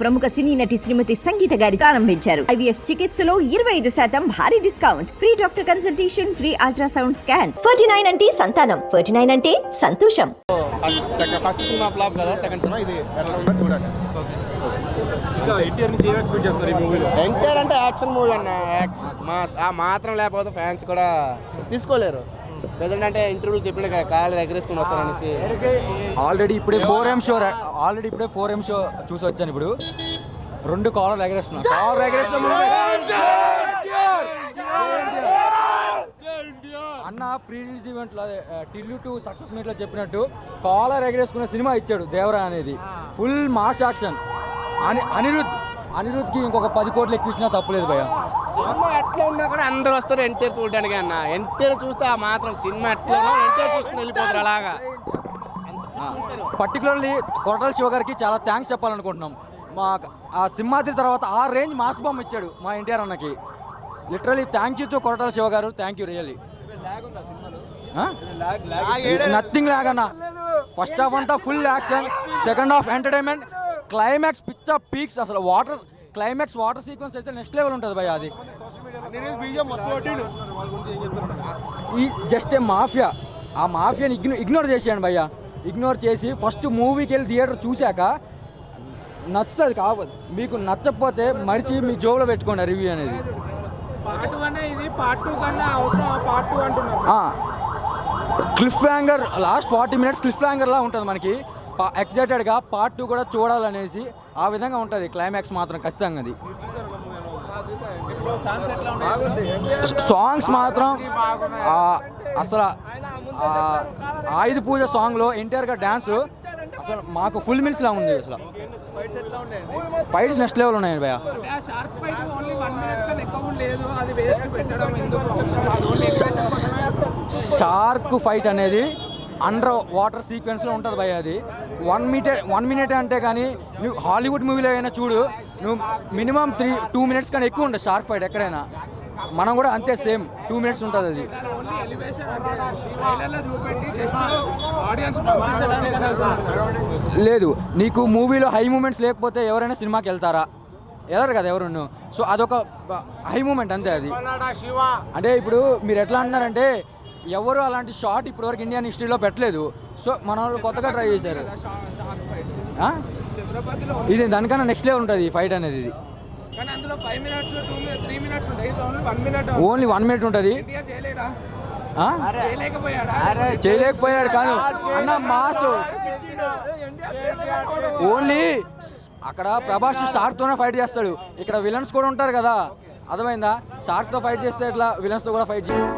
ప్రముఖ సినీ నటి శ్రీమతి సంగీత గారి ప్రారంభించారు. ఐవీఎఫ్ చికిత్సలో ఇరవై ఐదు శాతం భారీ discount. Free doctor consultation free ultrasound scan. Forty nine అంటే సంతానం. ఫర్టీ నైన్ అంటే సంతోషం. First second first cinema flop కదా సెకండ్ సినిమా ఇది ఎట్లా ఉందో చూడండి. ఇంకా ఎన్టీఆర్ అంటే యాక్షన్ మూవీ అన్న యాక్షన్. మా ఆ మాత్రం లేకపోతే ఫ్యాన్స్ కూడా తీసుకోలేరు. ప్రజెంట్ అంటే ఇంటర్వ్యూలు చెప్పిన కాళ్ళు ఎగరేసుకుని వస్తారనేసి ఆల్రెడీ ఇప్పుడే ఫోర్ ఎం షో ఆల్రెడీ ఇప్పుడే ఫోర్ ఎం షో చూసి వచ్చాను ఇప్పుడు. రెండు కాలర్ ఎగరేస్తున్నా. కాలర్ ఎగరేస్తున్నా అన్న ప్రీ రిలీజ్ ఈవెంట్లో అదే టిల్లు టు సక్సెస్ మీట్లో చెప్పినట్టు కాలర్ ఎగరేసుకునే సినిమా ఇచ్చాడు దేవరా అనేది. ఫుల్ మాస్ యాక్షన్ అని అనిరుద్ అనిరుద్కి ఇంకొక పది కోట్లు ఎక్కించినా తప్పులేదు భయ సినిమా ఎట్లా ఉన్నా కూడా అందరూ వస్తారు ఎన్టీఆర్ చూడడానికి అన్న. ఎన్టీఆర్ చూస్తే ఆ మాత్రం సినిమా ఎట్లా ఉన్నా ఎన్టీఆర్ చూసుకుని వెళ్ళిపోతారు అలాగా. పర్టికులర్లీ కొరటాల శివ గారికి చాలా థ్యాంక్స్ చెప్పాలనుకుంటున్నాం. మా ఆ సింహాద్రి తర్వాత ఆ రేంజ్ మాస్ బాంబ్ ఇచ్చాడు మా ఎన్టీఆర్ అన్నకి. Literally thank you to Koratala Siva గారు. Thank you really nothing lag అన్న. ఫస్ట్ హాఫ్ అంతా full action second half entertainment climax పిచ్చ పీక్స్ అసలు వాటర్ క్లైమాక్స్ వాటర్ సీక్వెన్స్ అయితే నెక్స్ట్ లెవెల్ ఉంటుంది భయ అది. ఈ జస్ట్ ఏ మాఫియా ఆ మాఫియాని ఇగ్నో ఇగ్నోర్ చేసాను భయ్య. ఇగ్నోర్ చేసి ఫస్ట్ మూవీకి వెళ్ళి థియేటర్ చూశాక నచ్చుతుంది కావద్దు మీకు నచ్చకపోతే మరిచి మీ జోబులో పెట్టుకోండి రివ్యూ అనేది. పార్ట్ ఇది పార్ట్ కన్నా part cliff hanger last forty minutes cliff హ్యాంగర్లా ఉంటుంది మనకి. ఎక్సైటెడ్గా పార్ట్ టూ కూడా చూడాలనేసి ఆ విధంగా ఉంటుంది. క్లైమాక్స్ మాత్రం ఖచ్చితంగా అది. సాంగ్స్ మాత్రం అసలు ఆయుధ పూజ సాంగ్లో ఎన్టీఆర్ గారు డ్యాన్స్ అసలు మాకు ఫుల్ మిల్స్లా ఉంది అసలు. ఫైట్స్ నెక్స్ట్ లెవెల్ ఉన్నాయి భయ షార్క్ ఫైట్ అనేది అండర్ వాటర్ సీక్వెన్స్లో ఉంటుంది భయ అది. వన్ మినిట్ వన్ మినిట్ అంటే కానీ నువ్వు హాలీవుడ్ మూవీలో అయినా చూడు నువ్వు మినిమం త్రీ టూ మినిట్స్ కానీ ఎక్కువ ఉండదు షార్క్ ఫైట్ ఎక్కడైనా. మనం కూడా అంతే సేమ్ టూ మినిట్స్ ఉంటుంది అది. లేదు నీకు మూవీలో హై మూమెంట్స్ లేకపోతే ఎవరైనా సినిమాకి వెళ్తారా? వెళ్ళరు కదా ఎవరు సో అదొక హై మూమెంట్ అంతే అది. అంటే ఇప్పుడు మీరు ఎట్లా అంటున్నారంటే ఎవరు అలాంటి షాట్ ఇప్పటివరకు ఇండియన్ హిస్టరీలో పెట్టలేదు. సో మన వాళ్ళు కొత్తగా ట్రై చేశారు. ఇది దానికన్నా నెక్స్ట్ లెవెల్ ఉంటుంది ఈ ఫైట్ అనేది ఇది. Only one minute only one minute ఉంటుంది. చేయలేకపోయాడు? కాదు. అన్న మాస్. ఓన్లీ అక్కడ ప్రభాస్ షార్క్తోనే ఫైట్ చేస్తాడు. ఇక్కడ విలన్స్ కూడా ఉంటారు కదా. అర్థమైందా? షార్క్తో ఫైట్ చేస్తే ఇట్లా విలన్స్తో కూడా ఫైట్ చేయాలి.